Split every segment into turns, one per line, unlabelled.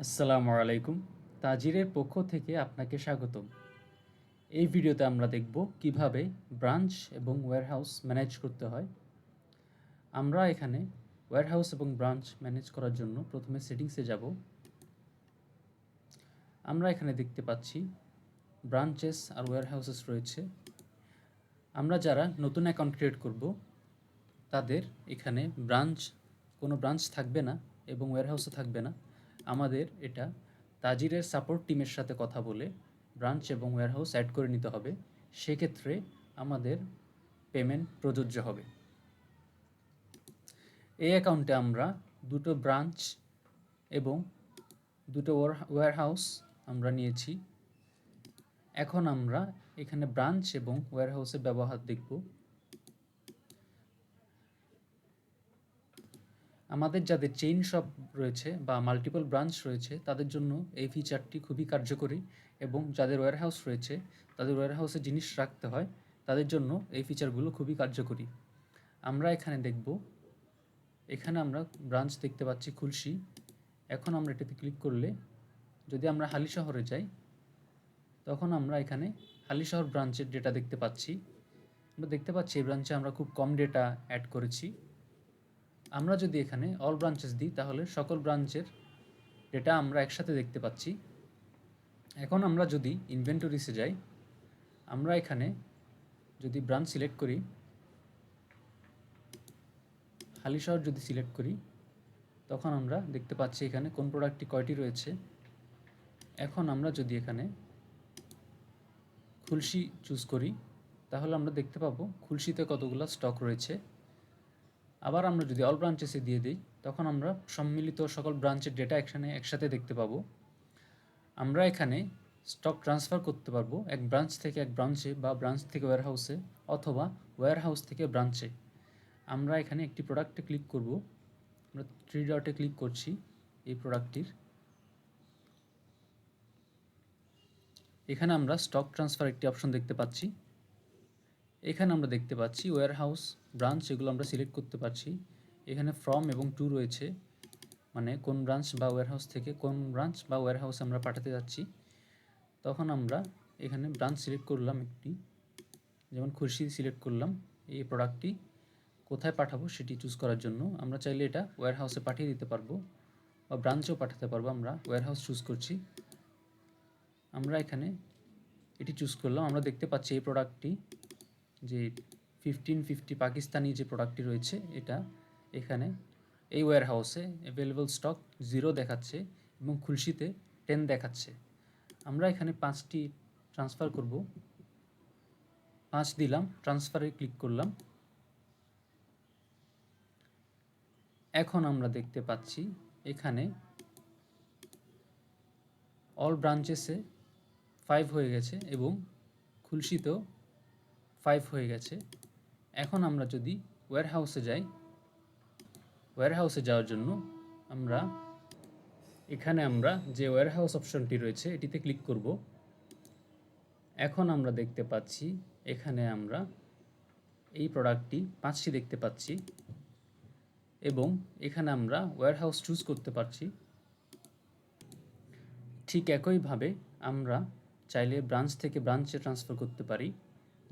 আসসালামু আলাইকুম। তাজিরের পক্ষ থেকে আপনাকে স্বাগতম। এই ভিডিওতে আমরা দেখব কীভাবে ব্রাঞ্চ এবং ওয়্যারহাউস ম্যানেজ করতে হয়। আমরা এখানে ওয়্যারহাউস এবং ব্রাঞ্চ ম্যানেজ করার জন্য প্রথমে সেটিংসে যাব। আমরা এখানে দেখতে পাচ্ছি ব্রাঞ্চেস আর ওয়্যারহাউসেস রয়েছে। আমরা যারা নতুন অ্যাকাউন্ট ক্রিয়েট করব, তাদের এখানে ব্রাঞ্চ, কোনো ব্রাঞ্চ থাকবে না এবং ওয়্যারহাউসও থাকবে না। আমাদের এটা তাজিরের সাপোর্ট টিমের সাথে কথা বলে ব্রাঞ্চ এবং ওয়্যারহাউস অ্যাড করে নিতে হবে, সেক্ষেত্রে আমাদের পেমেন্ট প্রযোজ্য হবে। এই অ্যাকাউন্টে আমরা দুটো ব্রাঞ্চ এবং দুটো ওয়্যারহাউস আমরা নিয়েছি। এখন আমরা এখানে ব্রাঞ্চ এবং ওয়্যারহাউসের ব্যবহার দেখব। আমাদের যাদের চেইন শপ রয়েছে বা মাল্টিপল ব্রাঞ্চ রয়েছে, তাদের জন্য এই ফিচারটি খুবই কার্যকরী এবং যাদের ওয়্যারহাউস রয়েছে, তাদের ওয়্যারহাউসে জিনিস রাখতে হয়, তাদের জন্য এই ফিচারগুলো খুবই কার্যকরী। আমরা এখানে দেখব, এখানে আমরা ব্রাঞ্চ দেখতে পাচ্ছি খুলশি। এখন আমরা এটাতে ক্লিক করলে, যদি আমরা হালি শহরে যাই, তখন আমরা এখানে হালি শহর ব্রাঞ্চের ডেটা দেখতে পাচ্ছি। আমরা দেখতে পাচ্ছি এই ব্রাঞ্চে আমরা খুব কম ডেটা অ্যাড করেছি। আমরা যদি এখানে অল ব্রাঞ্চেস দিই, তাহলে সকল ব্রাঞ্চের ডেটা আমরা একসাথে দেখতে পাচ্ছি। এখন আমরা যদি ইনভেন্টরিসে যাই, আমরা এখানে যদি ব্রাঞ্চ সিলেক্ট করি হালি শহর যদি সিলেক্ট করি, তখন আমরা দেখতে পাচ্ছি এখানে কোন প্রোডাক্টটি কয়টি রয়েছে। এখন আমরা যদি এখানে খুলশি চুজ করি, তাহলে আমরা দেখতে পাবো খুলশিতে কতগুলো স্টক রয়েছে। আবার আমরা যদি অল ব্রাঞ্চেসে দিয়ে দিই, তখন আমরা সম্মিলিত সকল ব্রাঞ্চের ডেটা এখানে একসাথে দেখতে পাবো। আমরা এখানে স্টক ট্রান্সফার করতে পারব এক ব্রাঞ্চ থেকে এক ব্রাঞ্চে বা ব্রাঞ্চ থেকে ওয়্যারহাউসে অথবা ওয়্যারহাউস থেকে ব্রাঞ্চে আমরা এখানে একটি প্রোডাক্টে ক্লিক করব। আমরা থ্রি ডটে ক্লিক করছি এই প্রোডাক্টটির এখানে আমরা স্টক ট্রান্সফার একটি অপশন দেখতে পাচ্ছি। এখানে আমরা দেখতে পাচ্ছি ওয়্যারহাউস ব্রাঞ্চ এগুলো আমরা সিলেক্ট করতে পারছি। এখানে ফ্রম এবং টু রয়েছে। মানে কোন ব্রাঞ্চ বা ওয়্যারহাউস থেকে কোন ব্রাঞ্চ বা ওয়্যারহাউস আমরা পাঠাতে যাচ্ছি। তখন আমরা এখানে ব্রাঞ্চ সিলেক্ট করলাম একটি। যেমন খুরশি সিলেক্ট করলাম এই প্রোডাক্টটি কোথায় পাঠাবো সেটি চুজ করার জন্য। আমরা চাইলে এটা ওয়্যারহাউসে পাঠিয়ে দিতে পারব বা ব্রাঞ্চেও পাঠাতে পারব। আমরা ওয়্যারহাউস চুজ করছি। আমরা এখানে এটি চুজ করলাম। আমরা দেখতে পাচ্ছি এই প্রোডাক্টটি যে ফিফটিন ফিফটি পাকিস্তানি যে প্রোডাক্টটি রয়েছে, এটা এখানে এই ওয়্যার হাউসে অ্যাভেলেবল স্টক জিরো দেখাচ্ছে এবং খুলশিতে টেন দেখাচ্ছে। আমরা এখানে পাঁচটি ট্রান্সফার করব। পাঁচ দিলাম ট্রান্সফারে ক্লিক করলাম। এখন আমরা দেখতে পাচ্ছি এখানে অল ব্রাঞ্চেসে ফাইভ হয়ে গেছে এবং খুলশিতেও ফাইভ হয়ে গেছে। এখন আমরা যদি ওয়্যারহাউসে যাই ওয়্যারহাউসে যাওয়ার জন্য আমরা, এখানে আমরা যে ওয়্যারহাউস অপশনটি রয়েছে, এটিতে ক্লিক করব। এখন আমরা দেখতে পাচ্ছি, এখানে আমরা এই প্রোডাক্টটি পাঁচটি দেখতে পাচ্ছি এবং এখানে আমরা ওয়্যারহাউস চুজ করতে পারছি। ঠিক একইভাবে আমরা চাইলে ব্রাঞ্চ থেকে ব্রাঞ্চে ট্রান্সফার করতে পারি।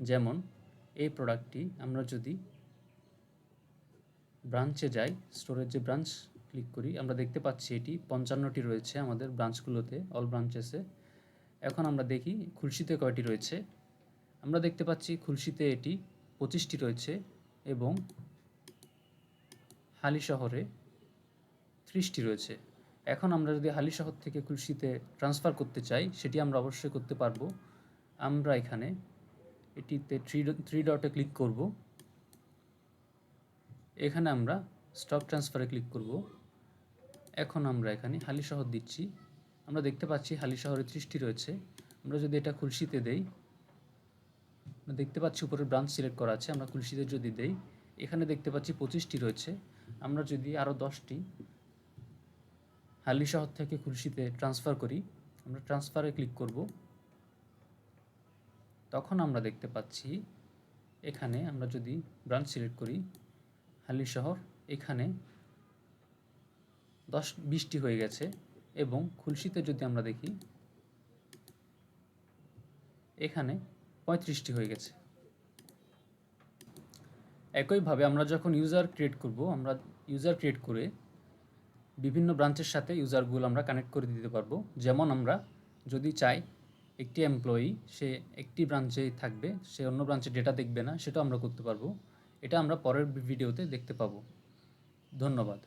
যেমন, এই প্রোডাক্টটি আমরা যদি ব্রাঞ্চে যাই স্টোরের যে ব্রাঞ্চ ক্লিক করি, আমরা দেখতে পাচ্ছি এটি পঞ্চান্নটি রয়েছে আমাদের ব্রাঞ্চগুলোতে অল ব্রাঞ্চেসে এখন আমরা দেখি খুলশিতে কয়টি রয়েছে। আমরা দেখতে পাচ্ছি খুলশিতে এটি পঁচিশটি রয়েছে এবং হালি শহরে ত্রিশটি রয়েছে। এখন আমরা যদি হালি শহর থেকে খুলশিতে ট্রান্সফার করতে চাই, সেটি আমরা অবশ্যই করতে পারব। আমরা এখানে এটিতে থ্রি থ্রি ডটে ক্লিক করব। এখানে আমরা স্টক ট্রান্সফারে ক্লিক করব। এখন আমরা এখানে হালি শহর দিচ্ছি। আমরা দেখতে পাচ্ছি হালি শহরে ত্রিশটি রয়েছে। আমরা যদি এটা খুলশিতে দেই, আমরা দেখতে পাচ্ছি উপরে ব্রাঞ্চ সিলেক্ট করা আছে, আমরা খুলশিতে যদি দেই, এখানে দেখতে পাচ্ছি পঁচিশটি রয়েছে। আমরা যদি আরও দশটি হালি শহর থেকে খুলশিতে ট্রান্সফার করি, আমরা ট্রান্সফারে ক্লিক করব। তখন আমরা দেখতে পাচ্ছি, এখানে আমরা যদি ব্রাঞ্চ সিলেক্ট করি হালি শহর, এখানে দশ, বিশটি হয়ে গেছে এবং খুলশিতে যদি আমরা দেখি, এখানে পঁয়ত্রিশটি হয়ে গেছে। একইভাবে আমরা যখন ইউজার ক্রিয়েট করব, আমরা ইউজার ক্রিয়েট করে বিভিন্ন ব্রাঞ্চের সাথে ইউজারগুলো আমরা কানেক্ট করে দিতে পারব। যেমন আমরা যদি চাই একটি এমপ্লয়ি সে একটি ব্রাঞ্চে থাকবে, সে অন্য ব্রাঞ্চে ডেটা দেখবে না সেটা আমরা করতে পারব। এটা আমরা পরের ভিডিওতে দেখতে পাবো। ধন্যবাদ।